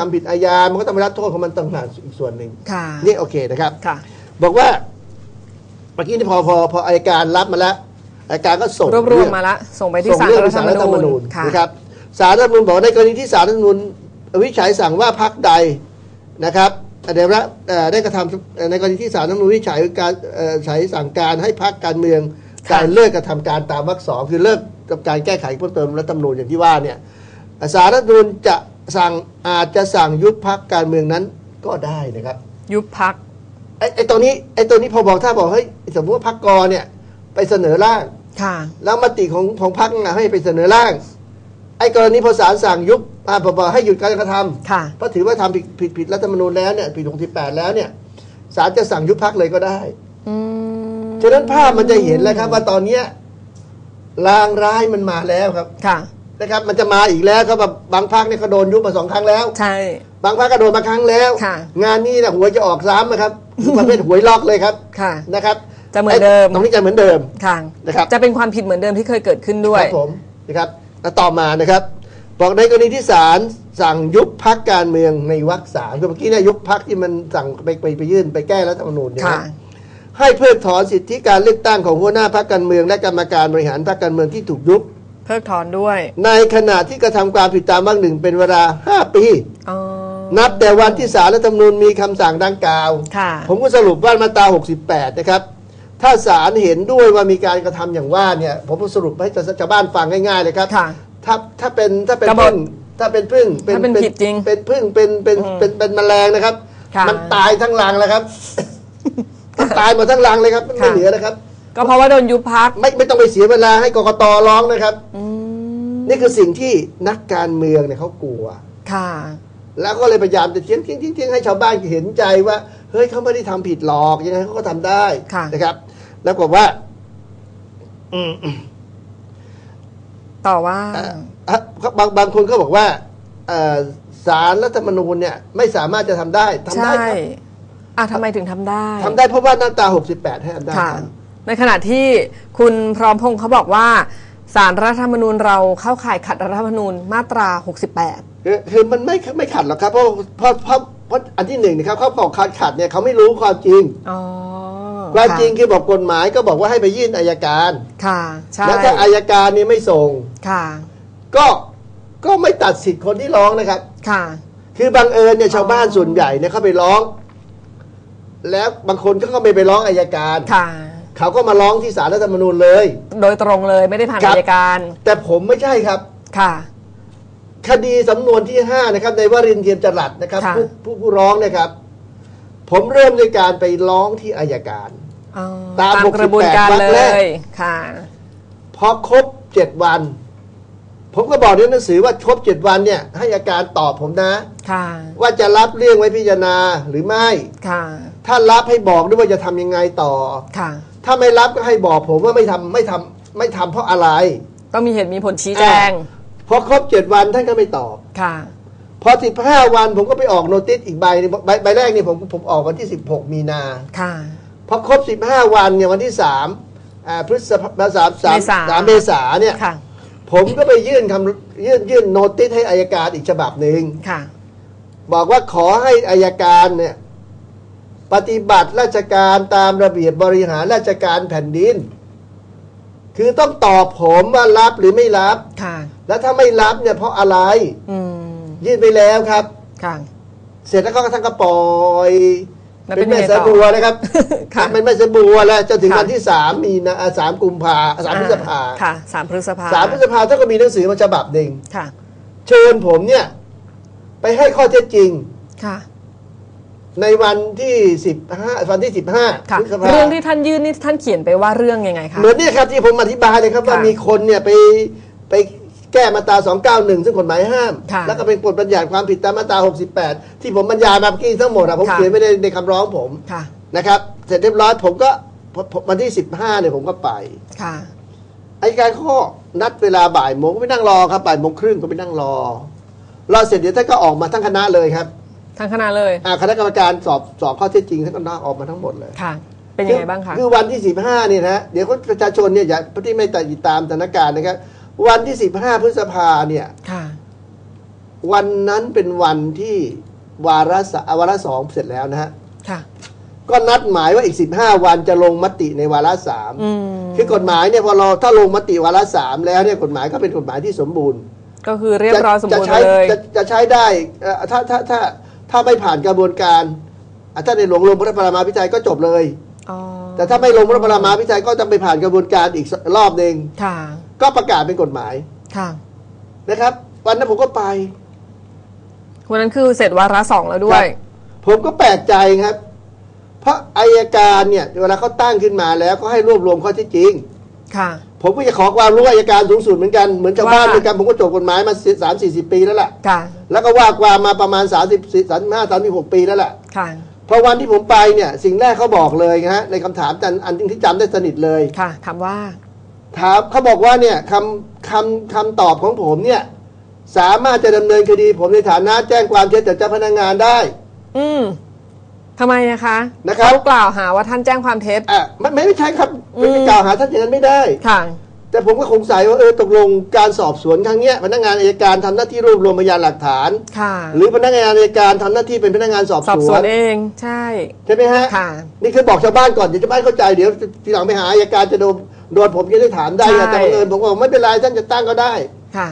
ทำผิดอาญา มันก็ต้องไปรับโทษของมันต่างหากอีกส่วนหนึ่งค่ะ นี่โอเคนะครับค่ะ บอกว่าเมื่อกี้นี่พอพอพออายการรับมาแล้วอายการก็ส่งรวบรวมเองมาละส่งไปที่ส่งศาลเรื่องรัไปฐศาลธรรัฐธรรรมมนูนูญญค่ะ นะครับศาลรัฐธรรมนูญบอกว่าในกรณีที่ศาลรัฐธรรมนูญวินิจฉัยสั่งว่าพักใดนะครับเดี๋ยวละเอ่อได้กระทำเอ่อในกรณีที่ศาลรัฐธรรมนูญวินิจฉัยการเอ่อใช้สั่งการให้พักการเมือง ค่ะ การเลิกกระทำการตามวรรคสองคือเลิกกับการแก้ไขเพิ่มเติมรัฐธรรมนูญอย่างที่ว่าเนี่ยศาลรัฐธรรมนูญจะ สั่งอาจจะสั่งยุบพักการเมืองนั้นก็ได้นะครับ ยุบพักไอ้ไอ้ตัวนี้ไอ้ตัวนี้พอบอกถ้าบอกเฮ้ยสมมติว่าพักกอเนี่ย ไปเสนอร่างค่ะ แล้วมติของของพรรคน่ะให้ไปเสนอร่าง ไอ้กรณีพอศาลสั่งยุบอ่าพอบอกให้หยุดการกระทำค่ะเพราะถือว่าทำผิดผิดผิดรัฐธรรมนูญแล้วเนี่ยผิด68แล้วเนี่ยศาลจะสั่งยุบพักเลยก็ได้อืมฉะนั้นภาพมันจะเห็นแล้วครับว่าตอนเนี้ยลางร้ายมันมาแล้วครับค่ะ นะครับมันจะมาอีกแล้วครับแบบบางพักเนี่ยเขาโดนยุบมาสองครั้งแล้ว ใช่ บางพักก็โดนมาครั้งแล้ว ค่ะ งานนี้นะหวยจะออกซ้ำนะครับประเภทหวยล็อกเลยครับค่ะ นะครับจะเหมือนเดิม ไตรงนี้จะเหมือนเดิม ค่ะนะครับ จะเป็นความผิดเหมือนเดิมที่เคยเกิดขึ้นด้วคยรับผมนะครับแล้วต่อมานะครับบอกในกรณีที่ศาลสั่งยุบพักการเมืองในวรรคสามคือเมื่อกี้เนี่ยยุบพักที่มันสั่งไปไปไปยื่นไปแก้รัฐธรรมนูญเนี่ยค่ะ นะให้เพิกถอนสิทธิการเลือกตั้งของหัวหน้าพักการเมือง และกรรมการบริหารพักการเมืองที่ถูกยุบ เพิกถอนด้วย ในขณะที่กระทำความผิดตามวรรคหนึ่งเป็นเวลา 5 ปี อ๋อ นับแต่วันที่ศาลรัฐธรรมนูญมีคำสั่งดังกล่าว ค่ะ ผมก็สรุปว่ามาตรา 68 นะครับ ถ้าศาลเห็นด้วยว่ามีการกระทำอย่างว่าเนี่ย ผมก็สรุปให้ชาวบ้านฟังง่ายๆเลยครับ ค่ะถ้าถ้าเป็นถ้าเป็นกบฏพึ่งถ้าเป็นพึ่งถ้าเป็นผิดจริงเป็นพึ่งเป็นเป็นอืมเป็นเป็นแมลงนะครับ ค่ะมันตายทั้งรังแล้วครับมันตายหมดทั้งรังเลยครับไม่ค่ะ เหลือนะครับ ก็เพราะว่าโดนยุบพัก ไม่ไม่ต้องไปเสียเวลาให้กกตร้องนะครับอืมนี่คือสิ่งที่นักการเมืองเนี่ยเขากลัว ค่ะ แล้วก็เลยพยายามจะเทียงเทียงเทียงเทียงให้ชาวบ้านเห็นใจว่า เฮ้ยเขาไม่ได้ทำผิดหรอกยังไงเขาก็ทำได้ค่ะนะครับ แล้วบอกว่า อืมต่อว่าเอ่ออะบางบางคนก็บอกว่าเอ่อสารรัฐธรรมนูญเนี่ย ไม่สามารถจะทำได้ทำใช่ได้ครับอะทำไมถึงทำได้ทำได้เพราะว่ามาตรา68 ให้ทำได้ค่ะครับ ในขณะที่คุณพร้อมพงษ์เขาบอกว่าสารรัฐธรรมนูญเราเข้าข่ายขัดรัฐธรรมนูญมาตรา 68 คือคือมันไม่ไม่ขัดหรอกครับเพราะเพราะเพราะเพราะอันที่หนึ่งนะครับเขาบอกขัดขัดเนี่ยเขาไม่รู้ความจริงอ๋อความะจริงคือบอกกฎหมายก็บอกว่าให้ไปยื่นอายการค่ะใช่แล้วถ้าอายการเนี่ยไม่ส่งค่ะ ก็ก็ไม่ตัดสิทธิ์คนที่ร้องนะครับ ค่ะ คือบังเอิญเนี่ยชาวบ้านส่วนใหญ่เนี่ยเขาไปร้อง แล้วบางคนก็ไม่ไปร้องอายการค่ะ เขาก็มาร้องที่ศาลรัฐธรรมนูญเลย โดยตรงเลยไม่ได้ผ่านครัอาบยการ แต่ผมไม่ใช่ครับ ค่ะ คดีสำนวนที่ 5 นะครับในวรินทร์เทียมจรัสนะครับค่ะ ผู้ผู้ผู้ร้องเนะครับ ผมเริ่มด้วยการไปร้องที่อายการ อ๋อตามกระบวนการ68วรรคเลแรก ย ค่ะ พอครบเจ็ดวัน ผมก็บอกในหนังสือว่าครบเจ็ดวันเนี่ย ให้อาการตอบผมนะ ค่ะ ว่าจะรับเรื่องไว้พิจารณาหรือไม่ ค่ะ ถ้ารับให้บอกด้วยว่าจะทำยังไงต่อ ค่ะ ถ้าไม่รับก็ให้บอกผมว่าไม่ทำไม่ทำไม่ทำเพราะอะไรต้องมีเหตุมีผลชี้แจง พอครบเจ็ดวันท่านก็ไม่ตอบ ค่ะ พอสิบห้าวันผมก็ไปออกโนติสอีกใบหนึ่งใบใบแรกนี่ผมผมออกวันที่สิบหกมีนา ค่ะ พอครบสิบห้าวันเนี่ยวันที่สามอ่าพฤษภาสามสามเมษา สามเมษาเนี่ย ค่ะ ผมก็ไปยื่นคำยื่นยื่นโนติสให้อายการอีกฉบับหนึ่ง ค่ะ บอกว่าขอให้อายการเนี่ย ปฏิบัติราชการตามระเบียบบริหารราชการแผ่นดิน คือต้องตอบผมว่ารับหรือไม่รับ ค่ะ แล้วถ้าไม่รับเนี่ยเพราะอะไร อืมยื่นไปแล้วครับ ค่ะ เสร็จแล้วก็ท่านก็ปล่อยแล้วเป็เป็นนแม่ยังไงสะต่อ บัวนะครับค่ะเป็นแม่สะบัวแล้วจนถึงค่ะ วันที่สามมีนาอ่าสามกุมภาสามพฤษภาค่ะสามพฤษภาสามพฤษภาท่านก็มีหนังสือมาฉบับหนึ่งค่ะ เชิญผมเนี่ย ไปให้ข้อเท็จจริง ค่ะ ในวันที่สิบห้าวันที่สิบห้าค่ะพฤษภาเรื่องที่ท่านยื่นนี่ท่านเขียนไปว่าเรื่องยังไงคะเหมือนเนี่ยครับที่ผมอธิบายเลยครับว่าค่ะมีคนเนี่ยไปไปแก้มาตรา 291 ซึ่งกฎหมายห้ามค่ะแล้วก็เป็นกฎบัญญัติความผิดตามมาตรา 68 ที่ผมบรรยายมาเมื่อกี้ทั้งหมดอะผมค่ะเขียนไม่ได้ในคำร้องผมค่ะนะครับ เสร็จเรียบร้อยผมก็พอพอวันที่ 15 เนี่ยผมก็ไปค่ะอายการข้อนัดเวลาบ่ายโมงก็ไปนั่งรอครับบ่ายโมงครึ่งก็ไปนั่งรอรอเสร็จเดี๋ยวท่านก็ออกมาทั้งคณะเลยครับ ทั้งคณะเลยอ่าคณะกรรมการสอบสอบข้อเท็จจริงท่านก็นั่งออกมาทั้งหมดเลยค่ะ เป็นยังไงบ้างคะคือวันที่ 15เนี่ยนะเดี๋ยวคนประชาชนเนี่ยอย่าที่ไม่ติดตามสถานการณ์นะครับ วันที่ 15 พฤษภาเนี่ยค่ะ วันนั้นเป็นวันที่วาระสวาระสองเสร็จแล้วนะฮะค่ะก็นัดหมายว่าอีก 15 วันจะลงมติในวาระสามอืมคือกฎหมายเนี่ยพอเราถ้าลงมติวาระสามแล้วเนี่ยกฎหมายก็เป็นกฎหมายที่สมบูรณ์ ก็คือเรียบร้อยสมจะบูรณ์ใช้เลยจะจะใช้ได้เอ่อถ้าถ้าถ้า ถ้าไม่ผ่านกระบวนการอะถ้าในหลวงลงพระปรามาพิจัยก็จบเลยอ๋อแต่ถ้าไม่ลงพระปรามาพิจัยก็จะไปผ่านกระบวนการอีกรอบหนึ่งค่ะก็ประกาศเป็นกฎหมายค่ะนะครับ วันนั้นผมก็ไปวันนั้นคือเสร็จวาระสองแล้วด้วครัยบผมก็แปลกใจครับ เพราะอายการเนี่ย เวลาเขาตั้งขึ้นมาแล้วก็ให้รวบรวมข้อเที่จริง ค่ะ ผมก็จะขอความรู้อายการสูงสุดเหมือนกันเหมือนชาวบ้านว่าเหมือนกันผมก็จบกฎหมายมาสามสี่สิบปีแล้วล่ะค่ะ แล้วก็ว่าความมาประมาณ30 35 36ปีแล้วล่ะค่ะพอวันที่ผมไปเนี่ยสิ่งแรกเขาบอกเลยนะฮะในคำถามอันอันที่จำได้สนิทเลยค่ะถามว่าถามเขาบอกว่าเนี่ยคำคำคำตอบของผมเนี่ย สามารถจะดำเนินคดีผมในฐานะแจ้งความเท็จต่อเจ้าพนักงานได้ อืม ทำไมนะคะนะครับ เขากล่าวหาว่าท่านแจ้งความเท็จ อะไม่ไม่ไม่ใช่ครับไม่ไปอืมกล่าวหาท่านอย่างนั้นไม่ได้ ค่ะ แต่ผมก็สงสัยว่าเออตกลงการสอบสวนครั้งเนี้ยพนักงานอัยการทำหน้าที่รวบรวมพยานหลักฐาน ค่ะ หรือพนักงานอัยการทำหน้าที่เป็นพนักงานสอบสอบสสววนนเอง ใช่ ใช่ไหมฮะค่ะ นี่คือบอกชาวบ้านก่อนเดี๋ยวชาวบ้านเข้าใจเดี๋ยวทีหลังไปหาอัยการจะโดนโดนผมจะได้ถามได้ไงใช่ แต่บังเอิญผมก็บอกไม่เป็นไรท่านจะตั้งก็ได้ค่ะ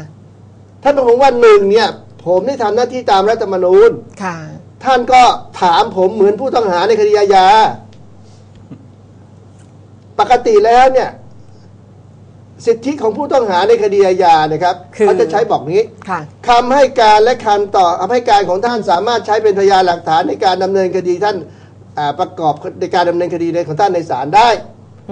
ท่านบอกว่าหนึ่งเนี่ย ผมได้ทำหน้าที่ตามรัฐธรรมนูญ ค่ะ ท่านก็ถามผมเหมือนผู้ต้องหาในคดีอาญา ปกติแล้วเนี่ย สิทธิของผู้ต้องหาในคดีอาญานะครับคือเขาจะใช้บอกนี้ค่ะคำให้การและคำต่อคำให้การของท่านสามารถใช้เป็นพยานหลักฐานในการดำเนินคดีท่านอ่าประกอบในการดำเนินคดีในของท่านในศาลได้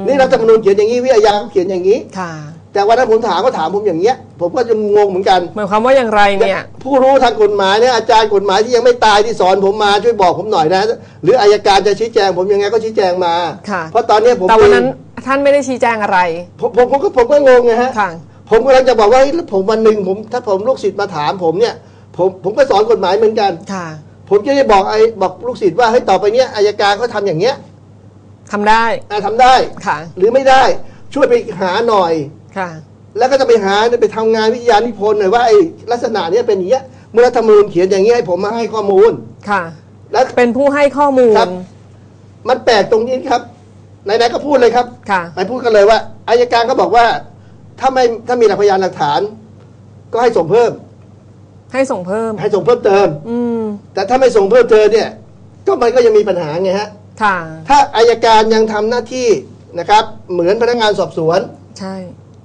นี่รัฐธรรมนูญเขียนอย่างนี้วิทยาเขาเขียนอย่างนี้ค่ะ แต่วันนั้นผมถามก็ถามผมอย่างเงี้ย ผมก็จะงงเหมือนกันหมายความว่าอย่างไรเนี่ย ผู้รู้ทางกฎหมายเนี่ยอาจารย์กฎหมายที่ยังไม่ตายที่สอนผมมาช่วยบอกผมหน่อยนะ หรืออายการจะชี้แจงผมยังไงก็ชี้แจงมา ค่ะ เพราะตอนเนี้ยผมแต่วันนั้นท่านไม่ได้ชี้แจงอะไร ผมผมผมก็ผมก็งงไงฮะ ค่ะ ผมกำลังจะบอกว่าเฮ้ยแล้วผมวันหนึ่งผมถ้าผมลูกศิษย์มาถามผมเนี่ย ผมผมก็สอนกฎหมายเหมือนกัน ค่ะ ผมจะได้บอกไอ้บอกลูกศิษย์ว่าเฮ้ยต่อไปเนี้ยอายการเขาทำอย่างเงี้ยทำได้อะทำได้ ค่ะ หรือไม่ได้ช่วยไปหาหน่อย ค่ะ แล้วก็จะไปหาไปทำงานวิทยานิพนธ์หน่อยว่าไอ้ลักษณะเนี้ยเป็นอย่างเงี้ยเมื่อรัฐธรรมนูญเขียนอย่างเงี้ยให้ผมมาให้ข้อมูลค่ะ แล้วเป็นผู้ให้ข้อมูลครับ มันแปลกตรงนี้ครับไหนๆก็พูดเลยครับค่ะไปพูดกันเลยว่าอายการก็บอกว่า ถ้าไม่ถ้ามีหลักพยานหลักฐาน ก็ให้ส่งเพิ่ม ให้ส่งเพิ่ม ให้ส่งเพิ่มเติม อืมแต่ถ้าไม่ส่งเพิ่มเติมเนี่ย ก็มันก็ยังมีปัญหาไงฮะค่ะ ถ้าอายการยังทำหน้าที่นะครับ เหมือนพนักงานสอบสวน ใช่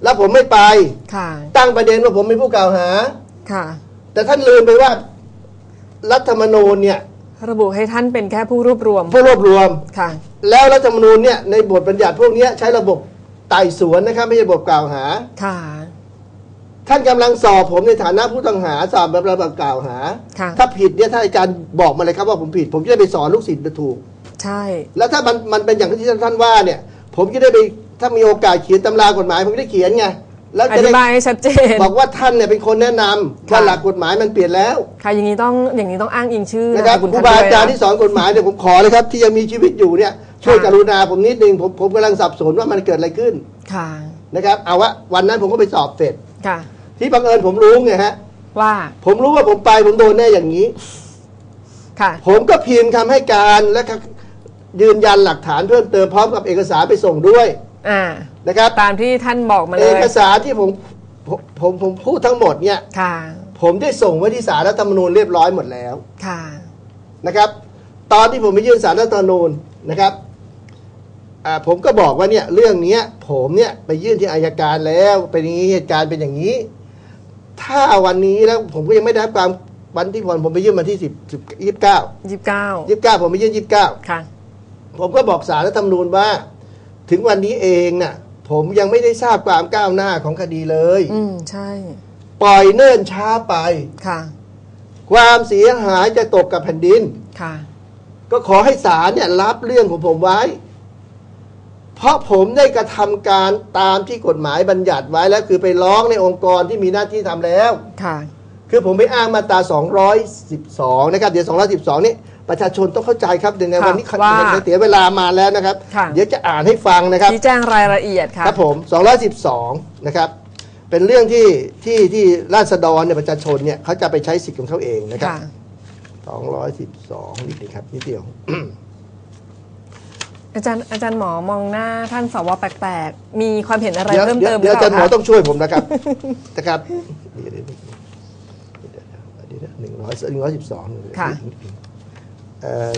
แล้วผมไม่ไป ค่ะ ตั้งประเด็นว่าผมเป็นผู้กล่าวหา ค่ะ แต่ท่านลืมไปว่า รัฐธรรมนูญเนี่ย ระบุให้ท่านเป็นแค่ผู้รวบรวม ผู้รวบรวม ค่ะ แล้วรัฐธรรมนูญเนี่ยในบทบัญญัติพวกเนี้ยใช้ระบบไต่สวนนะครับไม่ใช่ระบบกล่าวหา ค่ะ ท่านกำลังสอบผมในฐานะผู้ต้องหาสอบแบบระบบกล่าวหา ค่ะ ถ้าผิดเนี่ยถ้าอาจารย์บอกมาเลยครับว่าผมผิด ผมจะได้ไปสอนลูกศิษย์ถูก ใช่ แล้วถ้ามันมันเป็นอย่างที่ท่านว่าเนี่ย ผมจะได้ไป ถ้ามีโอกาสเขียนตำรากฎหมายผมจะได้เขียนไงแล้วอจะธิได้บายให้ชัดเจน บอกว่าท่านเนี่ยเป็นคนแนะนำค่ะ ว่าหลักกฎหมายมันเปลี่ยนแล้วค่ะอย่างนี้ต้องอย่างนี้ต้องอ้างอิงชื่อนะครับนามสกุลครูท่นบาด้วยอาจารย์นะที่สอนกฎหมายเนี่ยผมขอเลยครับ ที่ยังมีชีวิตอยู่เนี่ยช่วยค่ะกรุณาผมนิดนึงผมผมกำลังสับสนว่ามันเกิดอะไรขึ้นค่ะนะครับเอาว่าวันนั้นผมก็ไปสอบเสร็จ ค่ะ ที่บังเอิญผมรู้ไงฮะว่าผมรู้ว่าผมไปผมโดนแน่อย่างนี้ ค่ะ ผมก็พิมพ์คำให้การและก็ยืนยันหลักฐานเพิ่มเติมพร้อมกับเอกสารไปส่งด้วย อ่านะครับตามที่ท่านบอกมาเลเอย กสารที่ผมผมผมผมพูดทั้งหมดเนี่ย ค่ะ ผมได้ส่งไว้ที่สารรัฐธรรมนูญเรียบร้อยหมดแล้ว ค่ะ นะครับตอนที่ผมไปยื่นสารรัฐธรรมนูญนะครับอ่าผมก็บอกว่าเนี่ยเรื่องเนี้ยผมเนี่ยไปยื่นที่อายการแล้วเป็นอย่างนี้เหตุการณ์เป็นอย่างนี้ ถ้าวันนี้แล้วผมก็ยังไม่ได้รับความวันที่ผมผมไปยื่นมาที่สิบสิบยี่สิบเก้ายี่สิบเก้ายี่สิบเก้าผมไปยื่นยี่สิบเก้าค่ะ ผมก็บอกสารรัฐธรรมนูญว่า ถึงวันนี้เองน่ะ ผมยังไม่ได้ทราบความก้าวหน้าของคดีเลย อืมใช่ ปล่อยเนิ่นช้าไป ค่ะ ความเสียหายจะตกกับแผ่นดิน ค่ะ ก็ขอให้ศาลเนี่ยรับเรื่องของผมไว้ เพราะผมได้กระทำการตามที่กฎหมายบัญญัติไว้แล้วคือไปร้องในองค์กรที่มีหน้าที่ทำแล้ว ค่ะ คือผมไปอ้างมาตรา 212 นะครับ เดี๋ยว 212 นี่ประชาชนต้องเข้าใจครับเดี๋ยวในค่ะวันนี้ว่าเสียเวลามาแล้วนะครับค่ะเดี๋ยวจะอ่านให้ฟังนะครับชี้แจงรายละเอียดค่ะครับผม 212 นะครับ เป็นเรื่องที่ที่ที่ราษฎรเนี่ยประชาชนเนี่ยเขาจะไปใช้สิทธิ์ของเขาเองนะครับค่ะสองร้อยสิบสองนิดเดียวครับนิดเดียวอาจารย์อาจารย์หมอมองหน้าท่านสวแปลกๆ มีความเห็นอะไรเดี๋ยวเพิ่มเดี๋ยเติวมหรืเดี๋ยวออาเปจารย์หมอล่าต้คะองช่วยผมนะครับนะครับเดี๋ยวเดี๋ยวเดี๋ยวเดี๋ยวเดี๋ยวหนึ่งร้อยหนึ่งร้อยสิบสองค่ะเอ่อ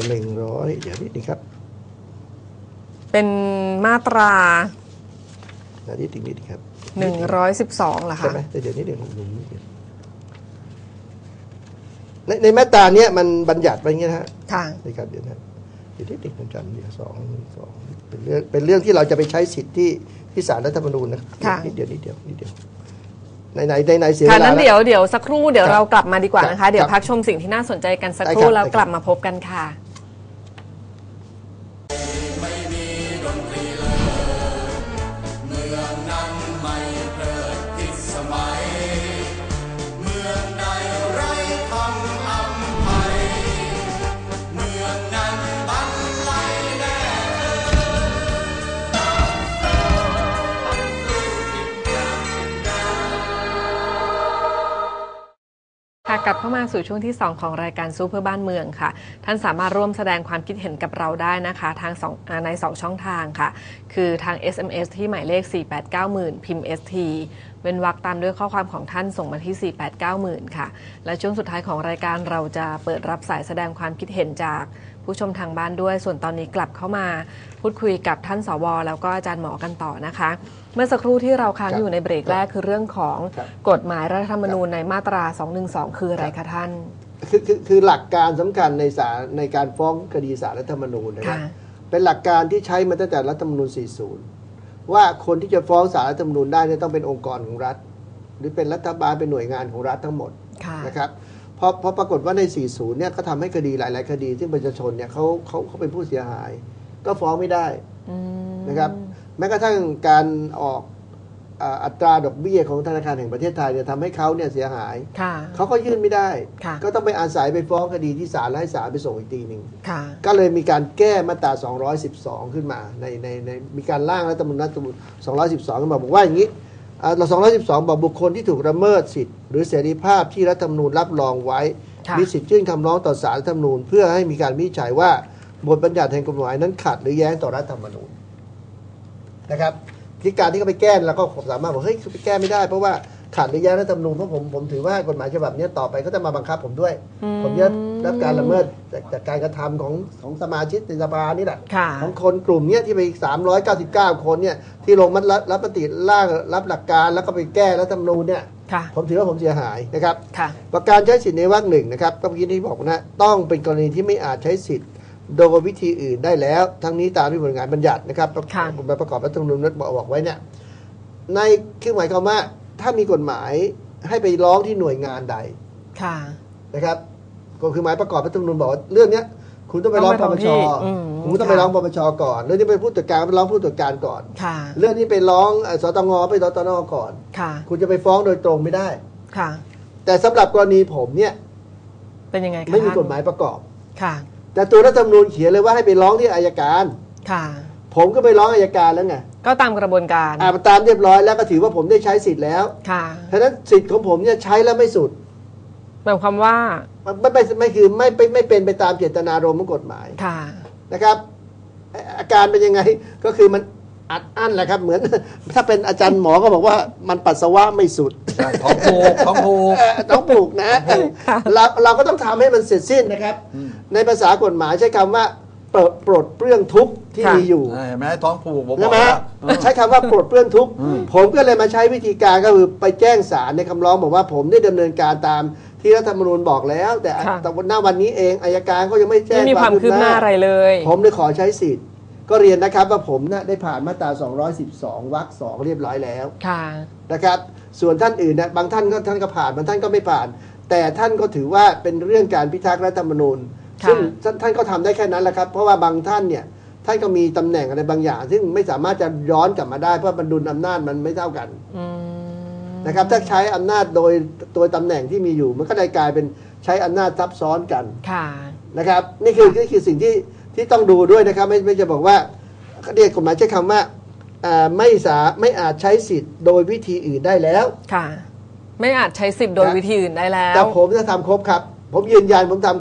หนึ่งร้อยเดี๋ยวนิดนึงครับเป็นมาตราเดี๋ยวนิดนึงนิดนึงครับ112เหรอใช่คะไหมเดี๋ยวนิดนึงหนึ่งนิดนึงในในมาตราเนี้ยมันบัญญัติไว้อย่างเงี้ยนะฮะค่ะในการเดี๋ยวนะเดี๋ยวนิดนึงผมจำเดี๋ยวสองสองเป็นเรื่องเป็นเรื่องที่เราจะไปใช้สิทธิ์ที่ที่ศาลรัฐธรรมนูญนะค่ะนิดเดียวนิดเดียวนิดเดียว ในในในในเสียเวค่ะลานั้นแล้วเดี๋ยวเดี๋ยวสักครู่เดี๋ยวครับเรากลับมาดีกว่านะครัคะบเดี๋ยวครับพักชมสิ่งที่น่าสนใจกันสักได้คครัรู่บแล้วได้ครับกลับมาพบกันค่ะ กลับเข้ามาสู่ช่วงที่ 2 ของรายการซูเพื่อบ้านเมืองค่ะ ท่านสามารถร่วมแสดงความคิดเห็นกับเราได้นะคะทางสองใน 2 ช่องทางค่ะ คือทาง SMS ที่หมายเลข 489,000 พิมพ์ ST เว้นวรรคตามด้วยข้อความของท่านส่งมาที่ 489,000 ค่ะ และช่วงสุดท้ายของรายการเราจะเปิดรับสายแสดงความคิดเห็นจาก ผู้ชมทางบ้านด้วย ส่วนตอนนี้กลับเข้ามาพูดคุยกับท่านสว แล้วก็อาจารย์หมอกันต่อนะคะ เมื่อสักครู่ที่เราค้างครับอยู่ในเบรกแรกคือเรื่องของครับกฎหมายรัฐธรรมนูญในมาตรา 212 คืออะไรคะท่านคือคือคือหลักการสำคัญในศาลในการฟ้องคดีสารรัฐธรรมนูญนะครับค่ะเป็นหลักการที่ใช้มาตั้งแต่รัฐธรรมนูญ 40 ว่าคนที่จะฟ้องสารรัฐธรรมนูญได้เนี่ยต้องเป็นองค์กรของรัฐ หรือเป็นรัฐบาลเป็นหน่วยงานของรัฐทั้งหมดค่ะนะครับ เพราะเพราะปรากฏว่าใน 40 เนี่ยก็ทำให้คดีหลาย ๆ คดีซึ่งประชาชนเนี่ยเขาเขาเขาเป็นผู้เสียหาย ก็ฟ้องไม่ได้อืมนะครับ แม้กระทั่งการออกอ่าอัตราดอกเบี้ยของธนาคารแห่งประเทศไทยเนี่ยทำให้เขาเนี่ยเสียหายค่ะเขาก็ยื่นไม่ได้ค่ะก็ต้องไปอาศัยไปฟ้องคดีที่ศาลและให้ศาลไปส่งอีกทีหนึ่งค่ะก็เลยมีการแก้มาตรา 212 ขึ้นมาในในในมีการร่างรัฐธรรมนูญรัฐธรรมนูญ212 ขึ้นมาบอกว่าอย่างนี้ อ่าเรา212บอกบุคคลที่ถูกละเมิดสิทธิ์หรือเสรีภาพที่รัฐธรรมนูญรับรองไว้ค่ะมีสิทธิ์ยื่นคำร้องต่อศาลรัฐธรรมนูญ เพื่อให้มีการวินิจฉัยว่าบทบัญญัติแห่งกฎหมายนั้นขัดหรือแย้งต่อรัฐธรรมนูญนะครับที่การที่เขาไปแก้เราก็สามารถบอกเฮ้ยไปแก้ไม่ได้ เพราะว่า ขัดหรือแย้งรัฐธรรมนูญเพราะผมผมถือว่ากฎหมายฉบับเนี้ยต่อไปเขาจะมาบังคับผมด้วยอืมผมจะรับการละเมิดจากจากการกระทำของของสมาชิกในสภานี่แหละค่ะของคนกลุ่มเนี้ยที่ไป399 คนเนี่ยที่ลงมติรับมติร่างรับหลักการแล้วก็ไปแก้รัฐธรรมนูญเนี่ยค่ะผมถือว่าผมเสียหายนะครับค่ะประการใช้สิทธิ์ในวรรคหนึ่งนะครับก็เมื่อกี้ที่บอกนะต้องเป็นกรณีที่ไม่อาจใช้สิทธิ์โดยวิธีอื่นได้แล้ว ทั้งนี้ตามที่ผลงานบัญญัตินะครับประค่ะกอบประกอบรัฐธรรมนูญนั้นบอกบอกไว้เนี่ยในคือหมายความว่า ถ้ามีกฎหมายให้ไปร้องที่หน่วยงานใดค่ะนะครับ ก็คือหมายประกอบรัฐธรรมนูญบอกว่าเรื่องเนี้ย คุณต้องไปร้องต้ปองปไปชท้องที่อืมคุณต้องไปค่ะร้องปปชก่อน เรื่องนี้ไปผู้ตรวจการไปร้องผู้ตรวจการก่อนค่ะเรื่องนี้ไปร้องเอ่อสตงไปสตนก่อนค่ะคุณจะไปฟ้องโดยตรงไม่ได้ค่ะ แต่สำหรับกรณีผมเนี่ยเป็นยังไงคะไม่มีท่นกฎหมายประกอบค่ะ แต่ตัวรัฐธรรมนูญเขียนเลยว่าให้ไปร้องที่อายการค่ะ ผมก็ไปร้องอายการแล้วไง ก็ตามกระบวนการอ่าตามเรียบร้อยแล้วก็ถือว่าผมได้ใช้สิทธิ์แล้วค่ะฉะนั้นสิทธิ์ของผมเนี่ยใช้แล้วไม่สุดหมายความว่ามันไม่ไม่ไม่คือไม่ไม่ไม่เป็นไปตามเจตนารมณ์ของกฎหมายค่ะนะครับอ่าอาการเป็นยังไงก็คือมันอัดอั้นแหละครับ เหมือนถ้าเป็นอาจารย์หมอก็บอกว่ามันปัสสาวะไม่สุดใช่ท้องผูกท้องผูกเอ่อต้องปลูกนะเราเราก็ต้องทำให้มันเสร็จสิ้นนะครับอืมในภาษากฎหมายใช้คำว่าปลดปลดเปลื้องทุกข์ ที่ค่ะมีอยู่เห็นไหมท้องผูกผมบใช่อกไหมว่าใช้คำว่าปลดเปลื้องทุกข์ผมก็เลยมาใช้วิธีการก็คือไปแจ้งศาลในคำร้องบอกว่าผมได้ดำเนินการตามที่รัฐธรรมนูญบอกแล้ว แต่ค่ะแต่วันหน้าวันนี้เองอายการก็ยังไม่แจ้งไม่มีความคืบหน้าอะไรเลย ผมเลยขอใช้สิทธิ์ก็เรียนนะครับว่าผมน่ะได้ผ่านมาตรา 212 วรรคสองเรียบร้อยแล้วค่ะนะครับ ส่วนท่านอื่นนะบางท่านก็ท่านก็ผ่านบางท่านก็ไม่ผ่าน แต่ท่านก็ถือว่าเป็นเรื่องการพิทักษ์รัฐธรรมนูญค่ะซึ่งท่านท่านก็ทำได้แค่นั้นแหละครับ เพราะว่าบางท่านเนี่ย ท่านก็มีตำแหน่งอะไรบางอย่าง ซึ่งไม่สามารถจะย้อนกลับมาได้เพราะบรรดุลอำนาจมันไม่เท่ากันอืมนะครับ ถ้าใช้อำนาจโดยตัวตำแหน่งที่มีอยู่ มันก็ได้กลายเป็นใช้อำนาจซับซ้อนกันค่ะนะครับ นี่คือนี่คือสิ่งที่ที่ต้องดูด้วยนะครับ ไม่ไม่จะบอกว่าเรียกกฎหมายใช้คำว่าอ่าไม่สาไม่อาจใช้สิทธิ์โดยวิธีอื่นได้แล้วค่ะ ไม่อาจใช้สิทธิ์โดยครับวิธีอื่นได้แล้วแต่ผมจะทำครบครับ ผมยืนยันผมทำ